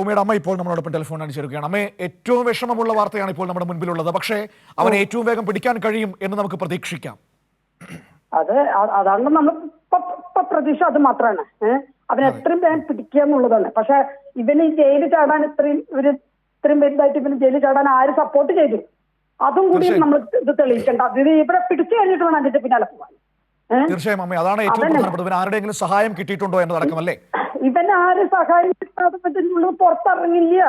ഭൂമിയുടെ അമ്മ ഇപ്പോൾ നമ്മളോടൊപ്പം ടെലിഫോൺ അണിച്ചിരിക്കുകയാണ് അമ്മേ ഏറ്റവും വിഷമമുള്ള വാർത്തയാണ് ഇപ്പോൾ നമ്മുടെ മുൻപിലുള്ളത്. പക്ഷേ അവനെ ഏറ്റവും വേഗം പിടിക്കാൻ കഴിയും എന്ന് നമുക്ക് പ്രതീക്ഷിക്കാം. അത് അതാണ് നമ്മൾ പ്രതീക്ഷ അത് മാത്രമാണ് അവൻ എത്രയും വേഗം പിടിക്കുക എന്നുള്ളതാണ്. പക്ഷെ ഇവന് ജയിലിൽ ചാടാൻ ഇത്രയും ഇവർ ഇത്രയും വലുതായിട്ട് ഇവന് ജയിലിൽ ചാടാൻ ആര് സപ്പോർട്ട് ചെയ്തു? അതും കൂടി നമ്മൾ ഇത് തെളിയിക്കേണ്ട. ഇത് ഇവിടെ പിടിച്ചു കഴിഞ്ഞിട്ട് വേണം അതിന്റെ പിന്നാലെ പോകാൻ തീർച്ചയായും അമ്മ. അതാണ് ഏറ്റവും. പ്രധാനപ്പെട്ടത്. ആരുടെയെങ്കിലും സഹായം കിട്ടിയിട്ടുണ്ടോ എന്നതടക്കമല്ലേ ആര് സഹായിക്കാതെ പറ്റുന്നുള്ളത് പുറത്തിറങ്ങില്ല.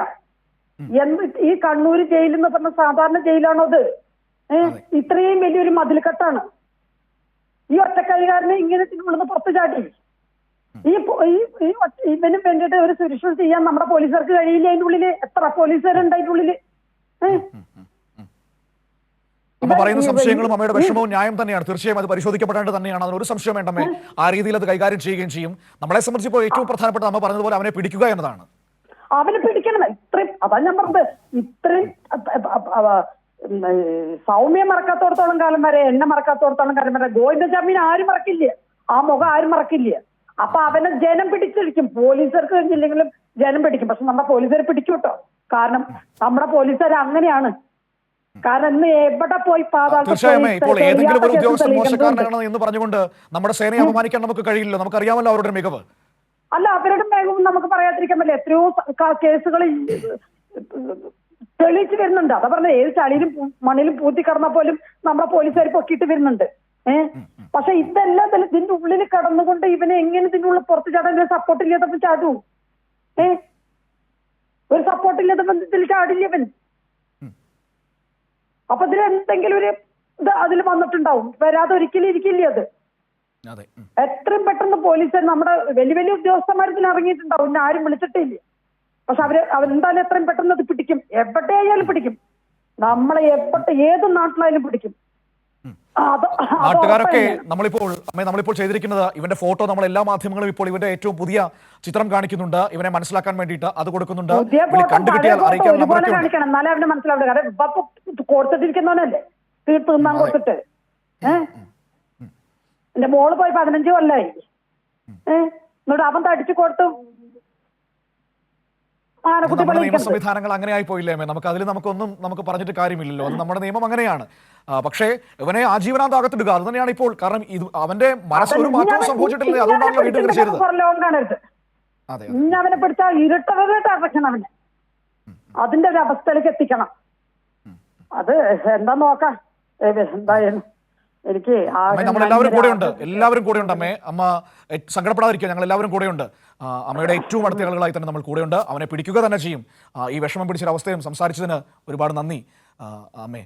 എന്ത് ഈ കണ്ണൂർ ജയിൽ എന്ന് പറഞ്ഞ സാധാരണ ജയിലാണോ അത്? ഏഹ് ഇത്രയും വലിയൊരു മതിൽക്കെട്ടാണ്. ഈ ഒറ്റക്കൈകാരനെ ഇങ്ങനെ ഉള്ളത് പുറത്തു ചാട്ടി ഈ ഇവനും വേണ്ടിയിട്ട് ഒരു സുരക്ഷ ചെയ്യാൻ നമ്മുടെ പോലീസുകാർക്ക് കഴിയില്ല അതിന്റെ ഉള്ളിൽ എത്ര പോലീസുകാരുണ്ട് അതിന്റെ ഉള്ളിൽ ഏഹ് അമ്മ പറയുന്ന സംശയങ്ങളും അമ്മയുടെ വിഷമവും ന്യായം തന്നെയാണ്. തീർച്ചയായും അത് പരിശോധിക്കപ്പെടേണ്ടത് തന്നെയാണ്. അതിനൊരു സംശയം വേണ്ടമേ ആ രീതിയിൽ അത് കൈകാര്യം ചെയ്യുകയും ചെയ്യും. നമ്മളെ സംബന്ധിച്ച് ഇപ്പോൾ ഏറ്റവും പ്രധാനപ്പെട്ട അമ്മ പറഞ്ഞതുപോലെ അവനെ പിടിക്കുക എന്നതാണ്. അവനെ പിടിക്കണം. ഇത്രയും അതാ ഞാൻ പറഞ്ഞത്. ഇത്രയും സൗമ്യ മറക്കാത്തോടത്തോളം കാലം വരെ എണ്ണ മറക്കാത്തോടത്തോളം കാലം വരെ ഗോവിന്ദ ജാമീൻ ആരും മറക്കില്ല. ആ മുഖം ആരും മറക്കില്ല. അപ്പൊ അവനെ ജനം പിടിച്ചിരിക്കും. പോലീസുകാർക്ക് കഴിഞ്ഞില്ലെങ്കിലും ജനം പിടിക്കും. പക്ഷെ നമ്മുടെ പോലീസുകാർ പിടിക്കൂട്ടോ കാരണം നമ്മുടെ പോലീസുകാർ അങ്ങനെയാണ് തീർച്ചയായും പോയി ഇപ്പോൾ തെളിയാത്ത ഏതെങ്കിലും ഒരു ഉദ്യോഗസ്ഥൻ. മോശക്കാരനാണ് എന്ന് പറഞ്ഞുകൊണ്ട് നമ്മുടെ സേനയെ അപമാനിക്കാൻ നമുക്ക് കഴിയില്ലല്ലോ. നമുക്കറിയാമല്ലോ അവരുടെ മികവ്. അല്ല അവരുടെ മികവ് നമുക്ക് പറയാതിരിക്കാൻ പറ്റില്ല എത്രയോ കേസുകൾ തെളിയിച്ചു വരുന്നുണ്ട്. അതാ പറഞ്ഞ ഏത് ചളിയിലും മണ്ണിലും പൂത്തി കടന്ന പോലും നമ്മുടെ പോലീസുകാർ പൊക്കിയിട്ട് വരുന്നുണ്ട്. ഏഹ് പക്ഷെ ഇതെല്ലാം തന്നെ ഇതിന്റെ ഉള്ളിൽ കടന്നുകൊണ്ട് ഇവനെ എങ്ങനെ ഇതിന്റെ ഉള്ളിൽ പുറത്ത് ചാടാൻ സപ്പോർട്ട് ഇല്ലാത്തപ്പോ ചാടൂ? ഏഹ് ഒരു സപ്പോർട്ട് ഇല്ലാത്ത ബന്ധത്തിൽ ചാടില്ല ഇവൻ. അപ്പൊ ഇതിൽ എന്തെങ്കിലും ഒരു ഇത് അതിൽ വന്നിട്ടുണ്ടാവും. വരാതെ ഒരിക്കലും ഇരിക്കില്ല അത്. എത്രയും പെട്ടെന്ന് പോലീസ് നമ്മുടെ വലിയ വലിയ ഉദ്യോഗസ്ഥന്മാർ ഇതിന് ഇറങ്ങിയിട്ടുണ്ടാവും. ഇന്നെ ആരും വിളിച്ചിട്ടില്ല. പക്ഷെ അവർ അവരെന്തായാലും എത്രയും പെട്ടെന്ന് അത് പിടിക്കും. എവിടെയായാലും പിടിക്കും. നമ്മളെ എപ്പോട്ട് ഏത് നാട്ടിലായാലും പിടിക്കും. നാട്ടുകാരൊക്കെ നമ്മളിപ്പോൾ അമ്മേ നമ്മളിപ്പോൾ ചെയ്തിരിക്കുന്നത് ഇവന്റെ ഫോട്ടോ നമ്മൾ എല്ലാ മാധ്യമങ്ങളും ഇപ്പോൾ ഇവന്റെ ഏറ്റവും പുതിയ ചിത്രം കാണിക്കുന്നുണ്ട്. ഇവനെ മനസ്സിലാക്കാൻ വേണ്ടിയിട്ട് അത് കൊടുക്കുന്നുണ്ട്. പുതിയ കണ്ടു പഴയ കിട്ടിയാൽ ഫോട്ടോ അറിയിക്കാൻ കൊടുത്തിട്ടിരിക്കുന്നവനല്ലേ? തീർത്ത് തിന്നാൻ കൊടുത്തിട്ട്. ഏഹ് എന്റെ മോൾ പോയി പതിനഞ്ച് കൊല്ലായി. ഏഹ് എന്നിട്ട് അവൻ തടിച്ചു കൊടുത്തു. നമ്മുടെ നിയമ സംവിധാനങ്ങൾ അങ്ങനെ ആയി പോയില്ലേ നമുക്ക് അതിൽ നമുക്കൊന്നും നമുക്ക് പറഞ്ഞിട്ട് കാര്യമില്ലല്ലോ. അത് നമ്മുടെ നിയമം അങ്ങനെയാണ്. പക്ഷേ ഇവനെ ആജീവനാന്ത അകത്തിടുക അത് തന്നെയാണ് ഇപ്പോൾ. കാരണം ഇത് അവന്റെ മനസ്സിൽ ഒരു മാറ്റവും സംഭവിച്ചിട്ടില്ല. അതുകൊണ്ടാണ് വീണ്ടും ഇങ്ങനെ ചെയ്തത്. അതെ അവനെ പിടിച്ചാൽ ഇരുട്ടവരായിട്ട് അവനെ. അതിന്റെ ഒരു അവസ്ഥയിലേക്ക് എത്തിക്കണം. അത് എന്താ നോക്കാം. എന്തായാലും എനിക്ക് നമ്മൾ എല്ലാവരും കൂടെയുണ്ട്. എല്ലാവരും കൂടെയുണ്ട് അമ്മേ. അമ്മ സങ്കടപ്പെടാതിരിക്കുക. ഞങ്ങൾ എല്ലാവരും കൂടെയുണ്ട് അമ്മയുടെ ഏറ്റവും അടുത്ത ആളുകളായി തന്നെ നമ്മൾ കൂടെയുണ്ട്. അവനെ പിടിക്കുക തന്നെ ചെയ്യും. ഈ വിഷമം പിടിച്ചൊരവസ്ഥയും സംസാരിച്ചതിന് ഒരുപാട് നന്ദി. അമ്മേ.